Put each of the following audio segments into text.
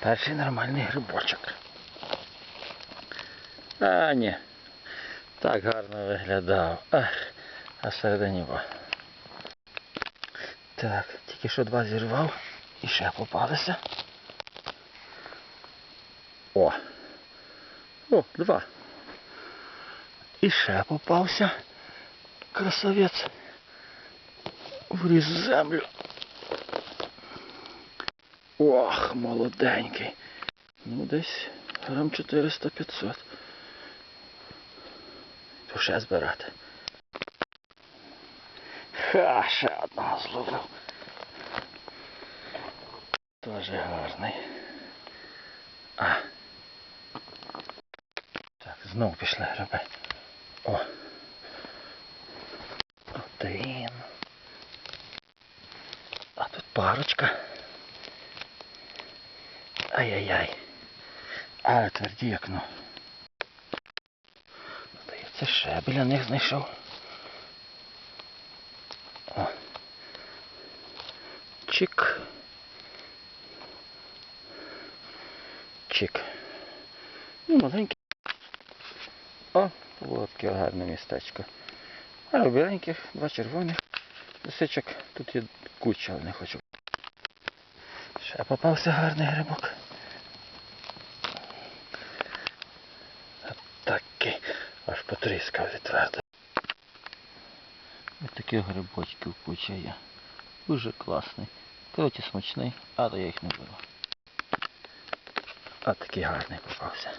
Перший нормальний грибочок. А, ні. Так гарно виглядав. Ах, а всередині во. Так, тільки що два зірвав і ще попалися. О! О, два. І ще попався. Красавець. Вріз в землю. Ох, молоденький. Ну, десь грам 400-500. То ще збирати. Ха, ще одного зловив. Тоже гарний. А. Так, знову пішли гриби. О. Один. А тут парочка. Ай-яй-яй. А, тверді як ну. Здається, ще біля них знайшов. О. Чик. Чик. Ну, маленький. О, було таке гарне містечко. А біленьких, два червоних. Лисичок тут є куча, але не хочу. Ще попався гарний грибок. От Такий. Аж потріскав твердо. Ось таких грибочків куча є. Дуже класний. Коротше смачний, але я їх не беру. А такий гарний попався.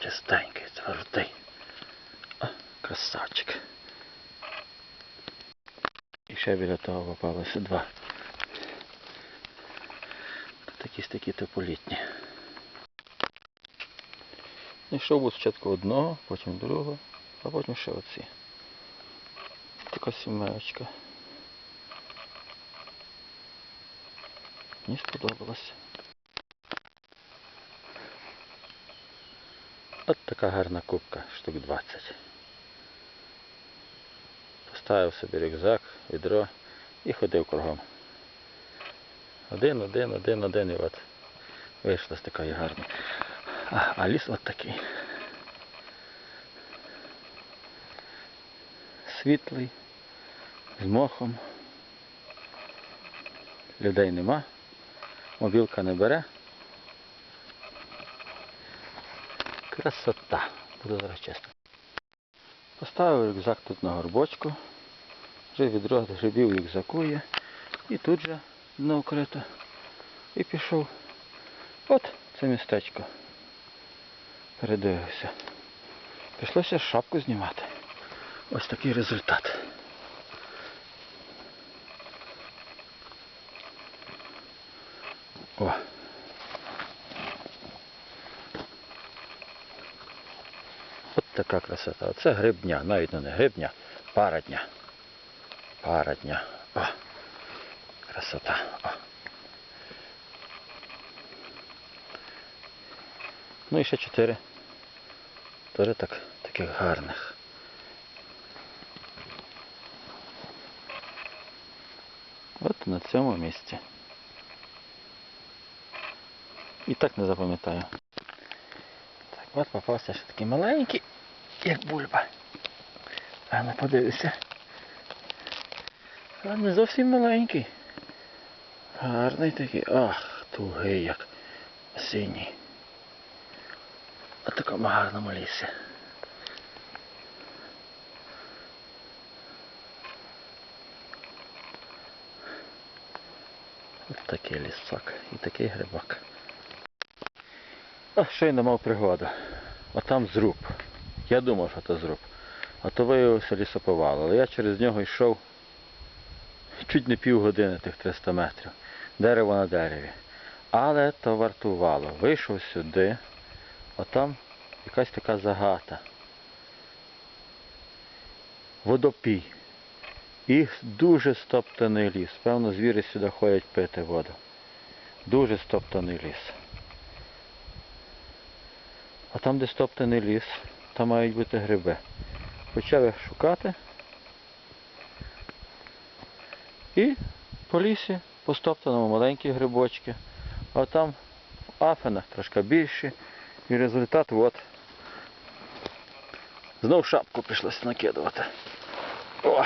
Чистенький, твердий. О, красавчик. І ще біля того попалося два. Якісь такі тополітні. Знайшов спочатку одного, потім другого, а потім ще оці. Така сімеечка. Мені сподобалось. От така гарна кубка, штук 20. Поставив собі рюкзак, відро і ходив кругом. Один, один, один, один і от вийшло з такої гарної. А, а ліс от такий. Світлий, з мохом. Людей нема. Мобілка не бере. Красота. Буду зараз чесно. Поставив рюкзак тут на горбочку. Вже відро грибів рюкзаку є. І тут же дно укрито. І пішов. От це містечко. Передивився. Прийшлося шапку знімати. Ось такий результат. О. От така красота. Оце грибня, навіть не грибня, пара дня. Пара дня. О. Красота. О. Ну і ще чотири. Теж так, таких гарних. От на цьому місці. І так не запам'ятаю. Так, от попався ще такий маленький, як бульба. А ну подивися. А не зовсім маленький. Гарний такий. Ах, тугий як синій. У такому гарному лісі. Ось такий лісок і такий грибок. А щойно мав пригоду. А там зруб. Я думав, що це зруб. А то виявився лісоповал. Але я через нього йшов чуть не півгодини тих 300 метрів. Дерево на дереві. Але то вартувало. Вийшов сюди, а там якась така загата. Водопій. І дуже стоптаний ліс. Певно, звірі сюди ходять пити воду. Дуже стоптаний ліс. А там, де стоптаний ліс, там мають бути гриби. Почав їх шукати. І по лісі по стоптаному маленькі грибочки, а там в афенах трошки більші. І результат от. Знов шапку прийшлося накидувати. О!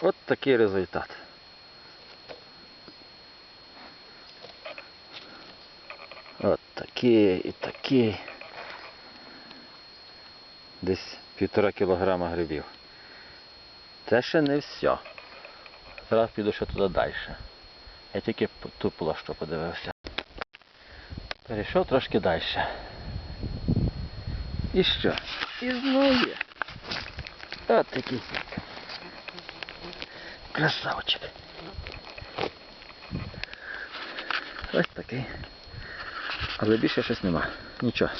От такий результат. От такий і такий. Десь півтора кілограма грибів. Це ще не все. Зараз піду ще туди далі. Я тільки ту площу подивився. Перейшов трошки далі. І що? І знову є. От такий. Красавчик. Ось такий. Але більше щось нема. Нічого.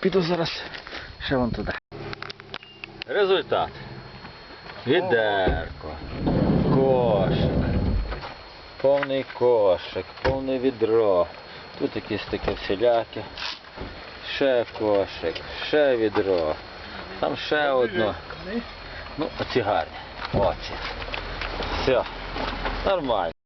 Піду зараз ще вон туди. Результат. Відерко. Кошик. Повний кошик, повне відро. Тут якісь таке всіляке. Ще кошик, ще відро. Там ще одно. Ну, оці гарні. Оці. Все. Нормально.